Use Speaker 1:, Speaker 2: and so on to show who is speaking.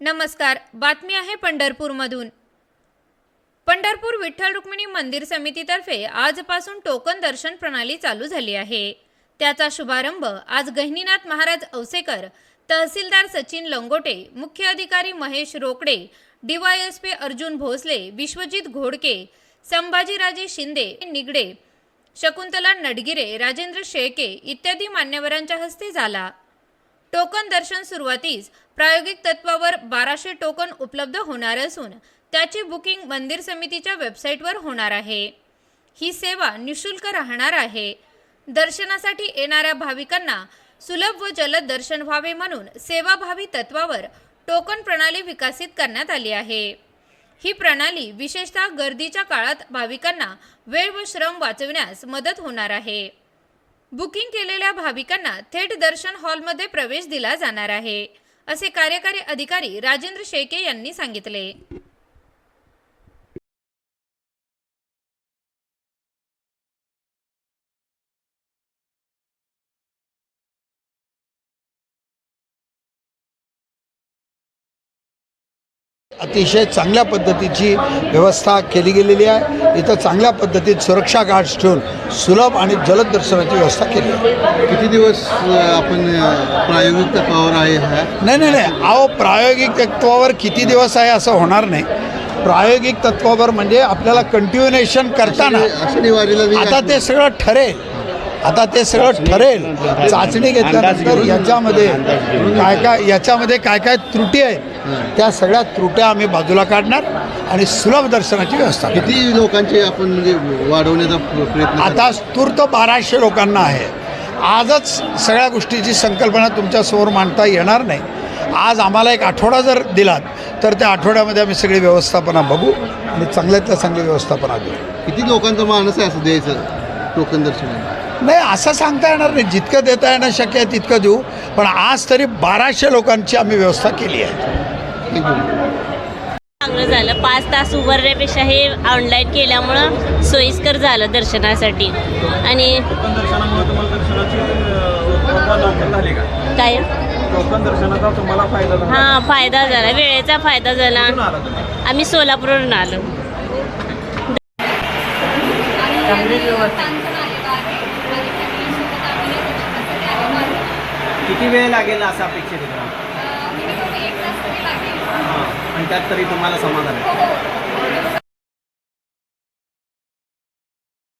Speaker 1: नमस्कार बातमी आहे पंढरपूरमधून. पंढरपूर विठ्ठल रुक्मिणी मंदिर समितीतर्फे आजपासून टोकन दर्शन प्रणाली चालू झाली आहे. त्याचा शुभारंभ आज गहिनीनाथ महाराज औसेकर तहसीलदार सचिन लंगोटे मुख्य अधिकारी महेश रोकडे डीवायएसपी अर्जुन भोसले विश्वजित घोडके संभाजीराजे शिंदे निगडे शकुंतला नडगिरे राजेंद्र शेळके इत्यादी मान्यवरांच्या हस्ते झाला. टोकन दर्शन सुरुवातीस प्रायोगिक तत्वावर बाराशे टोकन उपलब्ध होणार असून त्याची बुकिंग मंदिर समितीच्या वेबसाईटवर होणार आहे. ही सेवा निशुल्क राहणार आहे. दर्शनासाठी येणाऱ्या भाविकांना सुलभ व जलद दर्शन व्हावे म्हणून सेवाभावी तत्वावर टोकन प्रणाली विकसित करण्यात आली आहे. ही प्रणाली विशेषतः गर्दीच्या काळात भाविकांना वेळ व श्रम वाचविण्यास मदत होणार आहे. बुकिंग केलेल्या भाविकांना थेट दर्शन हॉलमध्ये प्रवेश दिला जाणार आहे असे कार्यकारी अधिकारी राजेंद्र शेके यांनी सांगितले.
Speaker 2: अतिशय चांगल्या पद्धतीची व्यवस्था केली गेलेली आहे. इथं चांगल्या पद्धतीत सुरक्षा गार्ड्स ठेवून सुलभ आणि जलद दर्शनाची व्यवस्था केली आहे.
Speaker 3: किती दिवस आपण प्रायोगिक तत्वावर आहे हा?
Speaker 2: नाही नाही नाही. अहो प्रायोगिक तत्वावर किती दिवस आहे असं होणार नाही. प्रायोगिक तत्वावर म्हणजे आपल्याला कंटिन्युएशन करताना आता ते सगळं ठरेल. आता ते सगळं ठरेल. चाचणी घेतल्यानंतर याच्यामध्ये काय काय याच्यामध्ये काय काय त्रुटी आहेत त्या सगळ्या त्रुट्या आम्ही बाजूला काढणार आणि सुलभ दर्शनाची व्यवस्था.
Speaker 3: किती लोकांचे आपण म्हणजे वाढवण्याचा प्र- प्रयत्न?
Speaker 2: आता तूर्त बाराशे लोकांना आहे. आजच सगळ्या गोष्टीची संकल्पना तुमच्यासमोर मांडता येणार नाही. आज आम्हाला एक आठवडा जर दिलात तर त्या आठवड्यामध्ये आम्ही सगळी व्यवस्थापना बघू आणि चांगल्यातल्या चांगली व्यवस्थापना देऊ
Speaker 3: किती लोकांचा मानस आहे असं द्यायचं? टोकन दर्शनाला.
Speaker 2: नाही असं सांगता येणार नाही. जितकं देता येणं शक्य आहे तितकं देऊ. पण आज तरी बाराशे लोकांची आम्ही व्यवस्था केली आहे.
Speaker 4: चांगलं झालं. पाच तास उभारण्यापेक्षा हे ऑनलाईन केल्यामुळं सोयीस्कर झालं दर्शनासाठी. आणि काय?
Speaker 5: टोकन दर्शनाचा तुम्हाला फायदा झाला.
Speaker 4: हां फायदा झाला. वेळेचा फायदा झाला. आम्ही सोलापूरवरून आलो.
Speaker 6: किती वेळ लागेल असं अपेक्षित आहे तुम्हाला? हां. आणि त्यात तरी तुम्हाला समाधान आहे